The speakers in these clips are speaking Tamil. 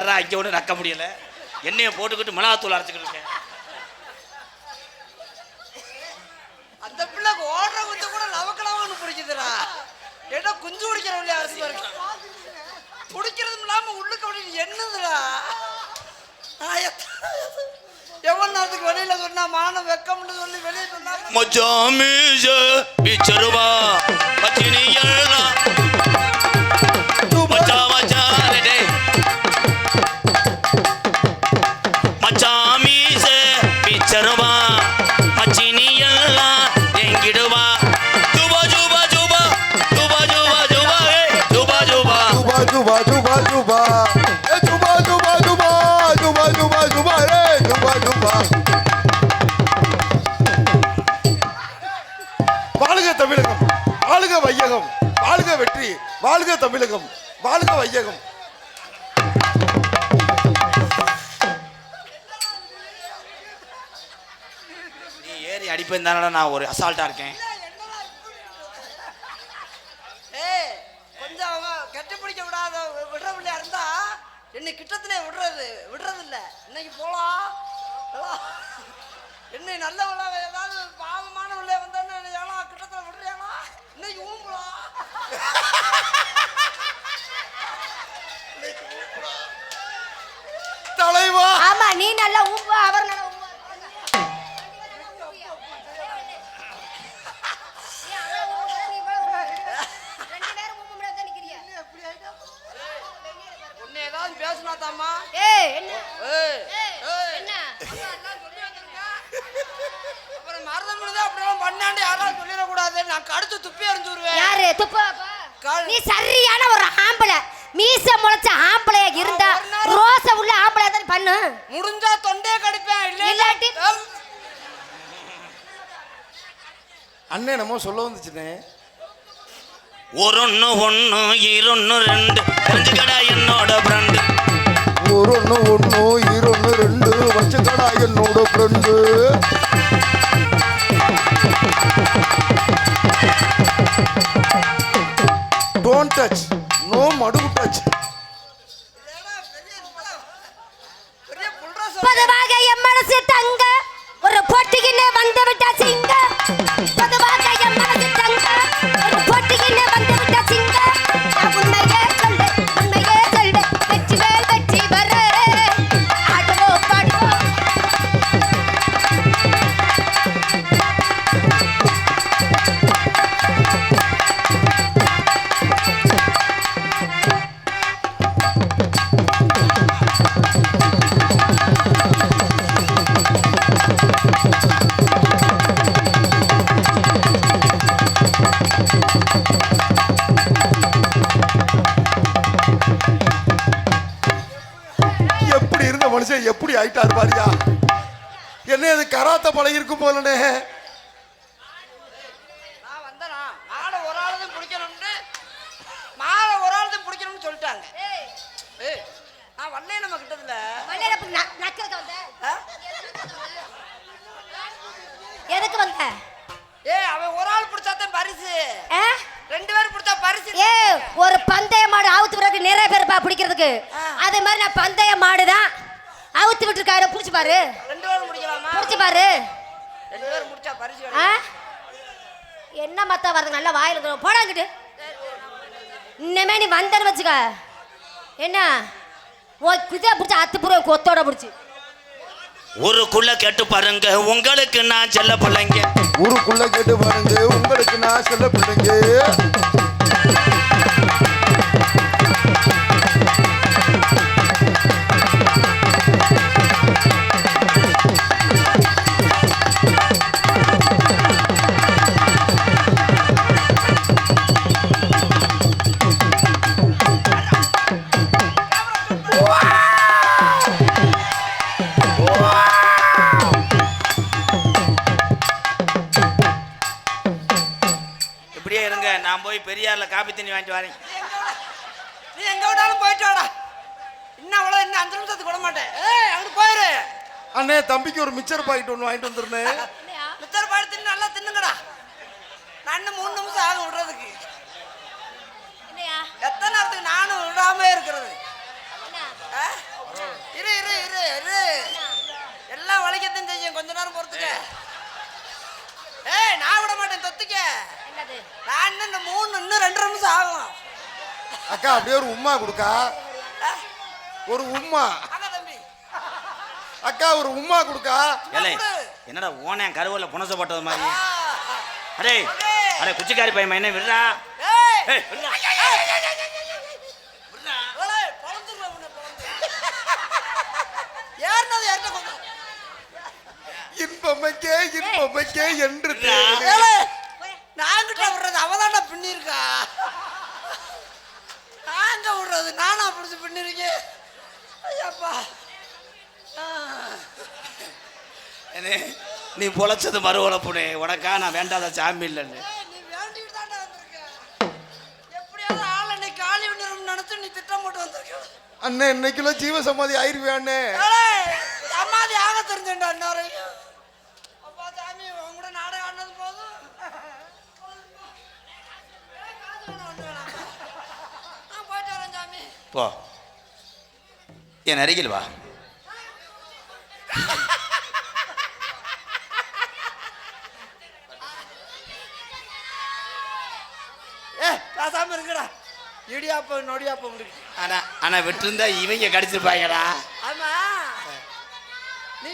நக்கிறாரா அங்கே ஒன்று நக்க முடியல? எண்ணெயை போட்டுக்கிட்டு மிளகாத்தூள் அரைச்சிக்கிட்டு இருக்கேன். அந்த பிள்ளை ஓடுற குஞ்சு கூட லவக்கலவன்னு பிடிக்குதுடா. ஏடா குஞ்சு பிடிக்கிறவங்களே அரசு இருக்கு பிடிக்கிறதும் இல்லாம உள்ளுக்கு அப்படி என்னதுடா? எவ்வளவு நேரத்துக்கு வெளியில சொன்னா மானம் வெக்கம்னு சொல்லி வெளியே சொன்னா மச்சாமீச பிச்சருவா பச்சினியல்லா மச்சா வாழ்க தமிழகம் வாழ்க வையகம். நீ ஏறி அடிப்பேன் தானடா நான் ஒரு அசால்ட்டா இருக்கேன். ஏய் கொஞ்சம் அவங்க கெட்டி பிடிக்க விடாத விடுற பிள்ளையா இருந்தா என்னை கிட்டத்திலே விடுறது விடுறது இல்ல இன்னைக்கு போலாம். என்னை நல்லவளா ஏதாவது பாவமான உள்ளே வந்தோன்னு ஏன்னா கிட்டத்துல விடுறியானா? இன்னைக்கு ஊம்பலாம் தலைவா ஆமா நீ நல்லா ஊம்பு அவர் நல்லா ஊம்பு உன்னை ஏதாவது பேசினா தாமா ஏய் என்ன ஏய் ஏய், ஏய் என்ன? அப்புறம் மருதம் முடிஞ்சா அப்படியெல்லாம் பண்ணாண்டு யாராவது சொல்லிடக்கூடாது நான் கடுத்து துப்பி எறிஞ்சு விடுவேன். யாரு? துப்பாப்பா கால். நீ சரியான ஒரு ஆம்பளை. மீச முளைச்ச ஆம்பளையா இருந்தா ரோச உள்ள ஆம்பளையா தான் பண்ணு. முடிஞ்சா தொண்டையே கடிப்பேன். இல்ல இல்லாட்டி- அண்ணே நம்ம சொல்ல வந்துச்சுனே ஒரு ஒன்று ஒன்று இருொன்று ரெண்டு. தெரிஞ்சுக்கடா என்னோட ஃப்ரெண்டு ஒரு ஒன்று ஒன்று இருொன்று ரெண்டு. வச்சுக்கடா என்னோட ஃப்ரெண்டு டோன்ட் டச் நோ மடுகுட்டாச்சு பொதுவாக என் மனசு தங்க ஒரு போட்டிக்குன்னு வந்து விட்டா சிங்க. பொதுவாக எப்படி ஆயிட்டாரு பாரியா? என்ன இது கராத்த பழகி இருக்கும் போலனே. நான் வந்தனா. மாலை ஒரு ஆள் தான் பிடிக்கணும்னு மாலை ஒரு ஆள் தான் பிடிக்கணும்னு சொல்லிட்டாங்க. ஏய். நான் வரலே நம்ம ஆ? எதுக்கு வந்த? ஏய் அவன் ஒரு ஆள் பிடிச்சாதான் பரிசு. ஆ? ரெண்டு பேரும் பிடிச்சா பரிசு ஏ ஒரு பந்தய மாடு அவுத்து விடுறதுக்கு நிறைய பேர் பா பிடிக்கிறதுக்கு. அதே மாதிரி நான் பந்தய மாடு தான். அவுத்து விட்டுருக்காரு. பிடிச்சு பாரு. ரெண்டு பேரும் முடிக்கலாமா? பிடிச்சு பாரு. ரெண்டு பேரும் முடிச்சா பரிசு ஆ? என்ன மத்த வருது? நல்லா வாயில தரும். போடா அங்கிட்டு இன்னமே நீ வந்தன்னு வச்சுக்க. என்ன? ஓ குதியா பிடிச்ச அத்து புறம் கொத்தோட பிடிச்சி. ஊருக்குள்ள கேட்டு பாருங்க. உங்களுக்கு நான் செல்ல பிள்ளைங்க. ஊருக்குள்ள கேட்டு பாருங்க. உங்களுக்கு நான் சொல்ல பிள்ளைங்க. தண்ணி வாங்கிட்டு வரேன். நீ எங்க வேணாலும் போயிட்டு வாடா. இன்னும் அவ்வளோ இன்னும் அஞ்சு நிமிஷத்துக்கு விட மாட்டேன். ஏய் அங்கிட்டு போயிரு. அண்ணே தம்பிக்கு ஒரு மிச்சர் பாக்கெட் ஒன்று வாங்கிட்டு வந்துருந்தேன் மித்தர் பாடு தின்னு நல்லா தின்னுங்கடா. நான் இன்னும் மூணு நிமிஷம் ஆகும் விடுறதுக்கு. என்னையா எத்தனை நேரத்துக்கு நானும் விடாம இருக்கிறது? இரு இரு இரு இரு. எல்லாம் வளைக்கத்தையும் செய்யும். கொஞ்ச நேரம் பொறுத்துக்க. ஏய் நான் விட மாட்டேன் தொத்துக்க. நான் இன்னும் இந்த மூணு இன்னும் ரெண்டு நிமிஷம் ஆகும் அக்கா அப்படியே ஒரு உம்மா கொடுக்கா? ஒரு உம்மா. அக்கா ஒரு உம்மா கொடுக்கா. ஏலே என்னடா ஓனேன் கருவல்ல புனச போட்டது மாதிரி. அடே அடே குச்சிக்காரி பையன் என்ன விடுறா. ஏய். விடுறா. இன்பமைக்கே இன்பமைக்கே என்று தேடு. ஏலே, நான்கிட்ட விடுறது அவதான்டா பின்னிருக்கா? நாங்க விடுறது நானா பிடிச்சி பின்னிருக்கேன் ஐயப்பா. நீ பொழைச்சது மறு உழப்புனே உனக்கா நான் வேண்டாத சாமி இல்லைன்னு. ஏய், நீ வேண்டிட்டு தான்டா வந்திருக்க. எப்படியாவது ஆள் என்னை காலி பண்ணிடும் நினைச்சு நீ திட்டம் போட்டு வந்திருக்க. அண்ணே இன்னைக்குள்ள ஜீவ சமாதி ஆயிருவே அண்ணே? ஏலே, அம்மாதி ஆக தெரிஞ்சேன்டா இன்னொரு அப்பா சாமி உன் கூட நாடகம் ஆடினது போதும் ஏய், காசு வேணாம், ஒண்ணு வேணாம். நான் போயிட்டு வரேன் சாமி போ. என் அருகில் வா. ஏ பேசாம இருக்குடா. இடியாப்பம் நொடியாப்பம் இருக்கு ஆனா ஆனா விட்டுருந்தா இவங்க கடிச்சிருப்பாங்கடா. ஆமா. நீ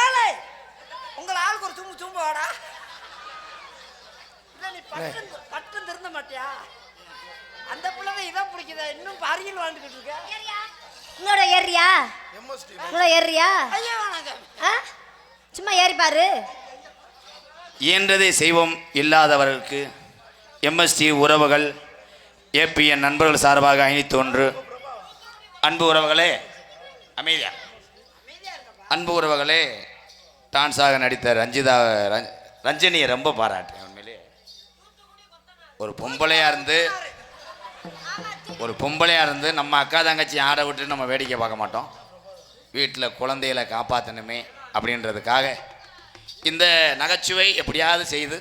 ஏழை உங்களை ஆளுக்கு ஒரு சும்மா சும்மா வாடா. இல்ல நீ பட்டம் பட்டம் திருந்த மாட்டியா? அந்த பிள்ளை இதான் பிடிக்குதா? இன்னும் பரியல் வாழ்ந்துகிட்டு இருக்க? உங்களோட ஏறியா? உங்களோட ஏறியா? சும்மா ஏறி பாரு. இயன்றதை செய்வோம் இல்லாதவர்களுக்கு எம்எஸ்டி உறவுகள் ஏபிஎன் நண்பர்கள் சார்பாக ஐநூத்தி ஒன்று. அன்பு உறவுகளே அமைதியா? அன்பு உறவுகளே டான்ஸாக நடித்த ரஞ்சிதா ரஞ்- ரஞ்சனியை ரொம்ப உண்மையிலே ஒரு பொம்பளையா இருந்து ஒரு பொம்பளையா இருந்து நம்ம அக்கா தங்கச்சி ஆட விட்டு நம்ம வேடிக்கை பார்க்க மாட்டோம். வீட்டில் குழந்தைகளை காப்பாற்றணுமே அப்படின்றதுக்காக இந்த நகைச்சுவை எப்படியாவது செய்து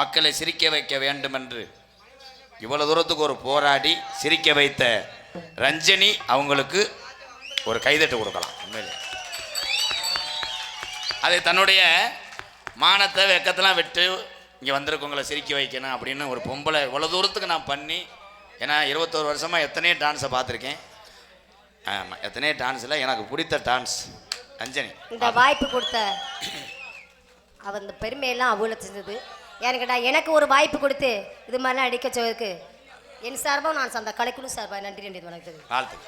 மக்களை சிரிக்க வைக்க வேண்டும் என்று இவ்வளோ தூரத்துக்கு ஒரு போராடி சிரிக்க வைத்த ரஞ்சனி அவங்களுக்கு ஒரு கைதட்டு கொடுக்கலாம். உண்மையிலே. அதை தன்னுடைய மானத்தை வெக்கத்தெல்லாம் விட்டு இங்கே வந்திருக்கவங்களை சிரிக்க வைக்கணும் அப்படின்னு ஒரு பொம்பளை இவ்வளோ தூரத்துக்கு நான் பண்ணி ஏன்னா இருபத்தோரு வருஷமாக எத்தனையோ டான்ஸை பார்த்துருக்கேன். ஆமாம் எத்தனையோ டான்ஸில் எனக்கு பிடித்த டான்ஸ் ரஞ்சனி இந்த வாய்ப்பு கொடுத்த அவ இந்த பெருமையெல்லாம் அவளை செஞ்சது. எனக்குடா எனக்கு ஒரு வாய்ப்பு கொடுத்து இது மாதிரிலாம் அடிக்க சொன்னதுக்கு என் சார்பாக நான் அந்த கலைக்குழு சார்பாக நன்றி நன்றி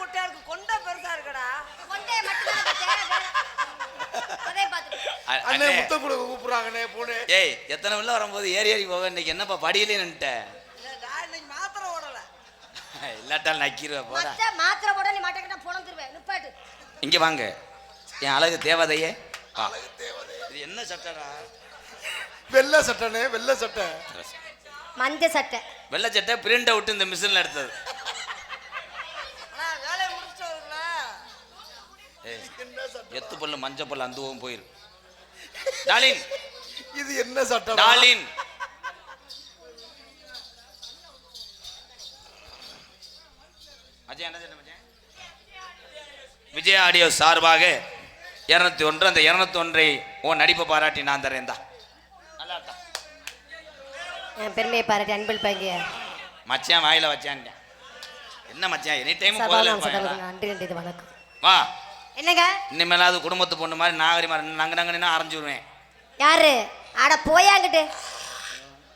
குட்டையா இருக்கு. கொண்டா பெருசா இருக்கடா. அண்ணே முத்தம் கொடுக்க கூப்பிடுறாங்கண்ணே போனே ஏய் எத்தனை உள்ள வரும்போது ஏறி ஏறி போவேன் இன்னைக்கு என்னப்பா படியிலே நின்ட்டேன் இல்ல, நான் இன்னைக்கு மாத்திரை ஓடல இல்லாட்டால் நக்கிடுவேன் போடா. மத்த மாத்திரை போட நீ மாட்டேங்கிட்ட போன திருவேன் நிப்பாட்டு இங்கே வாங்க. என் அழகு தேவதையே. ஆ. இது என்ன சட்டடா? வெள்ளை சட்டைண்ணே வெள்ளை சட்டை. மஞ்ச சட்டை. வெள்ளை சட்டை பிரிண்ட் அவுட் இந்த மிஷினில் எடுத்தது. எத்து பல்லு மஞ்சள் பல்லு அந்துவும் போயிரு. டாலின். இது என்ன சட்டை டாலின்? விஜய் ஆடியோ சார்பாக இரநூத்தி ஒன்று அந்த இரநூத்தி ஒன்றை உன் நடிப்பை பாராட்டி நான் தரேன் தான்? என் பெருமையை பாராட்டி அன்பில் பங்கிய மச்சான் வாயில வச்சான் என்ன மச்சான் எனி டைம் நன்றி நன்றி வணக்கம். வா. என்னங்க? இனிமேலாவது குடும்பத்து பொண்ணு மாதிரி நாகரிகமா நங்க நங்கன்னு அரைஞ்சு விடுவேன் யாரு? அட போயாங்கிட்டு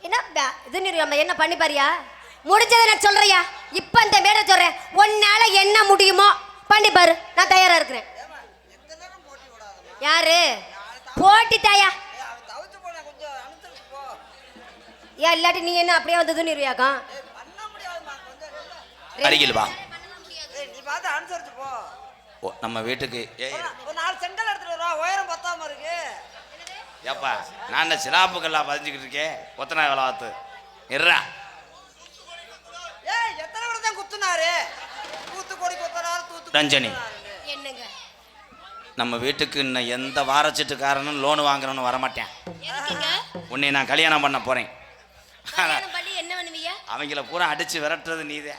என்ன இது நீ நம்ம என்ன பண்ணி பாரியா? முடிஞ்சதை நான் சொல்றியா? இப்ப இந்த மேடை சொல்றேன். உன்னால என்ன முடியுமோ பண்ணி பாரு. நான் தயாரா இருக்கிறேன். யாரு? போட்டி தாயா ஏய், அவன் தவிர்த்து போன கொஞ்சம் அனுப்பிச்சு போ ஏன் இல்லாட்டி நீ என்ன அப்படியே கொஞ்சம் நில்லு. அருகில் வா. ஏய், நீ பார்த்து அனுசரிச்சு போ. நம்ம வீட்டுக்கு ஏய் ஒரு- நாலு செங்கல் எடுத்துட்டு வரா உயரம் பத்தாம இருக்கு. ஏப்பா நான் சிலாப்புக்கெல்லாம் பதிஞ்சுக்கிட்டு இருக்கேன்? ஒத்தனா வேலை பார்த்து இருறா ஏய் எத்தனை விட தான் குத்துனாரு? தூத்துக்குடி குத்துறாரு தூத்து ரஞ்சனி. என்னங்க? நம்ம வீட்டுக்கு இன்னும் எந்த வாரச்சீட்டுக்காரனும் லோன் வாங்குறவனு வரமாட்டேன். உன்னை நான் கல்யாணம் பண்ண போறேன். கல்யாணம் பண்ணி என்ன பண்ணுவீங்க? அவங்கள பூரா அடிச்சு விரட்டுறது நீதே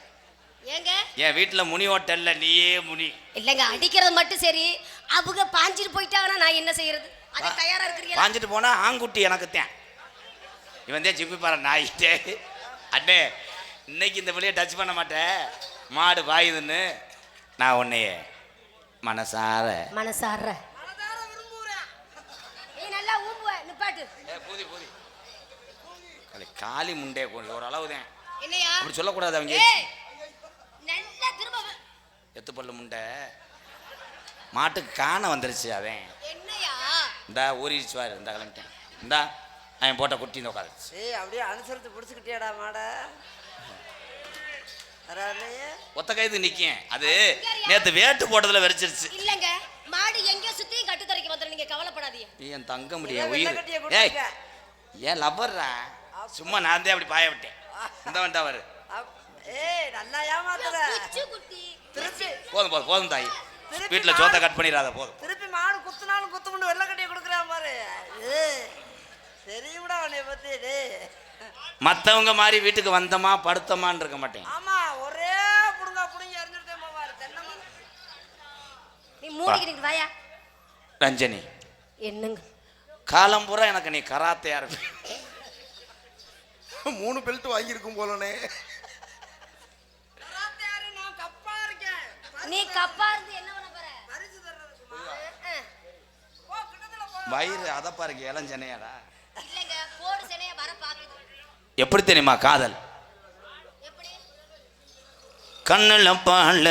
ஏங்க? என் வீட்டில் முனி ஹோட்டல்ல நீயே முனி. இல்லைங்க அடிக்கிறது மட்டும் சரி. அவங்க பாஞ்சிட்டு போயிட்டாங்கன்னா நான் என்ன செய்யறது? அது தயாரா இருக்கிறீங்களா? பாஞ்சிட்டு போனா ஆங்குட்டி எனக்கு தான் இவன் தான் ஜிப்பி பாரு நாயிட்டே. அண்ணே இன்னைக்கு இந்த பிள்ளைய டச் பண்ண மாட்டேன். மாடு பாயுதுன்னு நான் உன்னைய மனசார. மனசார. நீ நல்லா ஊம்புவ நிப்பாட்டு. ஏ, பூதி பூதி. அட, காளி முண்டே அளவு தான் என்னையா? அப்படி சொல்லக்கூடாது அவங்க ஏய் நல்லா திரும்ப வ- எத்து பல்லு முண்டை மாட்டுக்கு காண வந்துருச்சு அவன் என்னையா இந்தா ஊறிடுச்சு வாரு இந்த கிளம்பிட்டேன் இந்தா அவன் போட்ட குட்டி இந்த உட்காந்துச்சு ஏய் அப்படியே அனுசரித்து பிடிச்சிக்கிட்டியாடா மாட ஒத்த கைது நிற்கும் அது நேற்று வேட்டு போட்டதில் வெறிச்சிருச்சு இல்லங்க மாடு எங்கேயோ சுத்தியும் கட்டு தரைக்கு வந்துடும் நீங்க கவலைப்படாதீங்க என் தங்க முடிய உயிர் ஏய். ஏன் லவ்வர்ரா சும்மா நான் தான் அப்படி பாய விட்டேன் இந்த வந்துட்டா வரு ஏய் நல்லா ஏமாத்துற குட்டி திருப்பி. போதும் போதும் போதும் தாய். திருப்பி வீட்டில் சோத்தை கட் பண்ணிடாத போதும். திருப்பி மாடு குத்துனாலும் குத்து கொண்டு வெள்ளை கட்டியை கொடுக்குறான் பாரு. தெரியும்டா உன்னைய பத்தி டேய் மற்றவங்க மாதிரி வீட்டுக்கு வந்தமா படுத்தமான்னு இருக்க மாட்டேன். ஆமா ஒரே புடுங்கா புடுங்கி எறிஞ்சிருக்கேன் பாரு தென்னை மரம். நீ மூடிக்கிட்டு வாயா. ரஞ்சனி. என்னங்க? காலம் பூரா எனக்கு நீ கராத்தையா இருப்ப. மூணு பெல்ட் வாங்கியிருக்கும் போலனே கராத்தேயாரு, நான் கப்பா இருக்கேன் நீ கப்பா இருந்து என்ன பண்ண போற? பரிசு போ கிட்டத்துல போ. வயிறு அதை பாருங்க இளஞ்சனையாடா இல்லைங்க போடு சனைய வர பாக்குது. எப்படி தெரியுமா காதல்? எப்படி? கண்ணுல பால்